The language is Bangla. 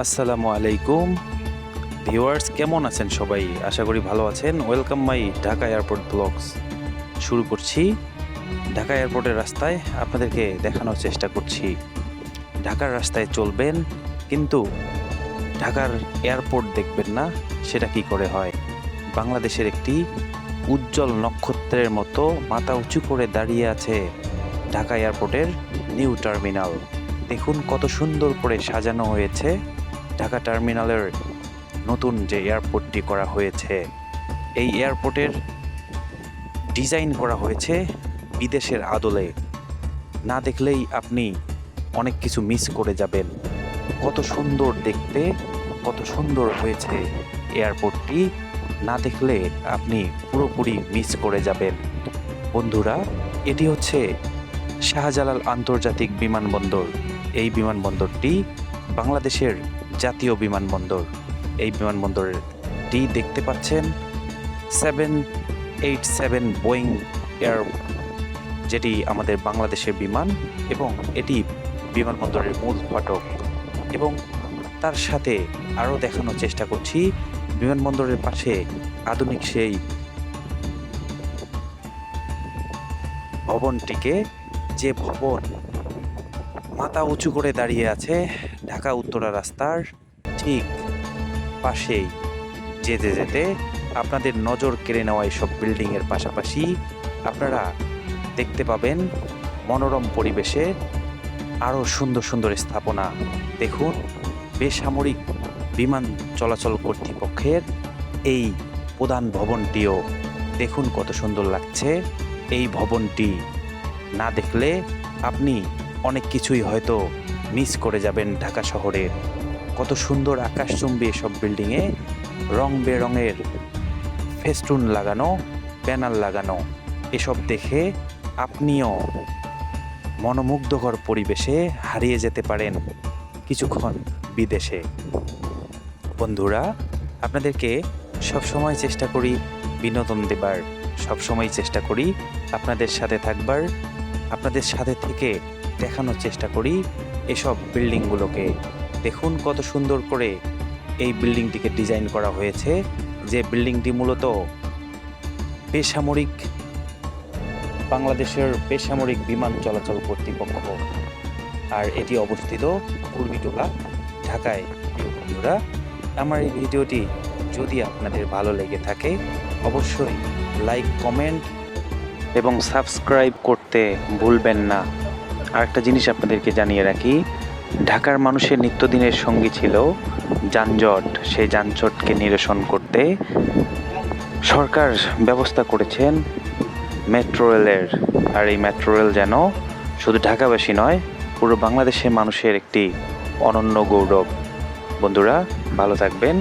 আসসালামু আলাইকুম। ভিউয়ার্স, কেমন আছেন সবাই? আশা করি ভালো আছেন। Welcome my Dhaka airport blogs শুরু করছি ঢাকা এয়ারপোর্টের রাস্তায়। আপনাদেরকে দেখানোর চেষ্টা করছি। ঢাকার রাস্তায় চলবেন, কিন্তু ঢাকার এয়ারপোর্ট দেখবেন না, সেটা কি করে হয়? বাংলাদেশের একটি উজ্জ্বল নক্ষত্রের মতো মাথা উঁচু করে দাঁড়িয়ে আছে ঢাকা এয়ারপোর্টের নিউ টার্মিনাল। দেখুন কত সুন্দর করে সাজানো হয়েছে। ঢাকা টার্মিনালের নতুন যে এয়ারপোর্টটি করা হয়েছে, এই এয়ারপোর্টের ডিজাইন করা হয়েছে বিদেশের আদলে। না দেখলেই আপনি অনেক কিছু মিস করে যাবেন। কত সুন্দর দেখতে, কত সুন্দর হয়েছে এয়ারপোর্টটি। না দেখলে আপনি পুরোপুরি মিস করে যাবেন। বন্ধুরা, এটি হচ্ছে শাহজালাল আন্তর্জাতিক বিমানবন্দর। এই বিমানবন্দরটি বাংলাদেশের জাতীয় বিমানবন্দর। এই বিমানবন্দরটি দেখতে পাচ্ছেন seven eight seven Boeing air যেটি আমাদের বাংলাদেশের বিমান এবং এটি বিমানবন্দরের মূল ফটক এবং তার সাথে আরও দেখানোর চেষ্টা করছি, বিমানবন্দরের পাশে আধুনিক সেই ভবনটিকে, যে ভবন মাথা উঁচু করে দাঁড়িয়ে আছে ঢাকা উত্তরা রাস্তার ঠিক পাশেই। যেতে যেতে আপনাদের নজর কেড়ে নেওয়া এসব বিল্ডিংয়ের পাশাপাশি আপনারা দেখতে পাবেন মনোরম পরিবেশে আরও সুন্দর সুন্দর স্থাপনা। দেখুন, বেসামরিক বিমান চলাচল কর্তৃপক্ষের এই প্রধান ভবনটিও। দেখুন কত সুন্দর লাগছে। এই ভবনটি না দেখলে আপনি অনেক কিছুই হয়তো মিস করে যাবেন ঢাকা শহরে। কত সুন্দর আকাশচুম্বী এসব বিল্ডিংয়ে রং বেরঙের ফেস্টুন লাগানো ব্যানার লাগানো, এসব দেখে আপনিও মনোমুগ্ধকর পরিবেশে হারিয়ে যেতে পারেন কিছুক্ষণ বিদেশে। বন্ধুরা, আপনাদেরকে সবসময় চেষ্টা করি বিনোদন দেবার, সবসময় চেষ্টা করি আপনাদের সাথে থাকবার, আপনাদের সাথে থেকে দেখানোর চেষ্টা করি। এসব বিল্ডিংগুলোকে দেখুন কত সুন্দর করে এই বিল্ডিংটিকে ডিজাইন করা হয়েছে, যে বিল্ডিংটি মূলত বেসামরিক বাংলাদেশের বেসামরিক বিমান চলাচল কর্তৃপক্ষ আর এটি অবস্থিত পূর্বীটোলা ঢাকায়। বন্ধুরা, আমার এই ভিডিওটি যদি আপনাদের ভালো লেগে থাকে, অবশ্যই লাইক, কমেন্ট এবং সাবস্ক্রাইব করতে ভুলবেন না। আরেকটা জিনিস আপনাদেরকে জানিয়ে রাখি, ঢাকার মানুষের নিত্যদিনের সঙ্গী ছিল যানজট। সেই যানজটকে নিরসন করতে সরকার ব্যবস্থা করেছেন মেট্রো রেলের। আর এই মেট্রো রেল যেন শুধু ঢাকাবাসী নয়, পুরো বাংলাদেশের মানুষের একটি অনন্য গৌরব। বন্ধুরা, ভালো থাকবেন।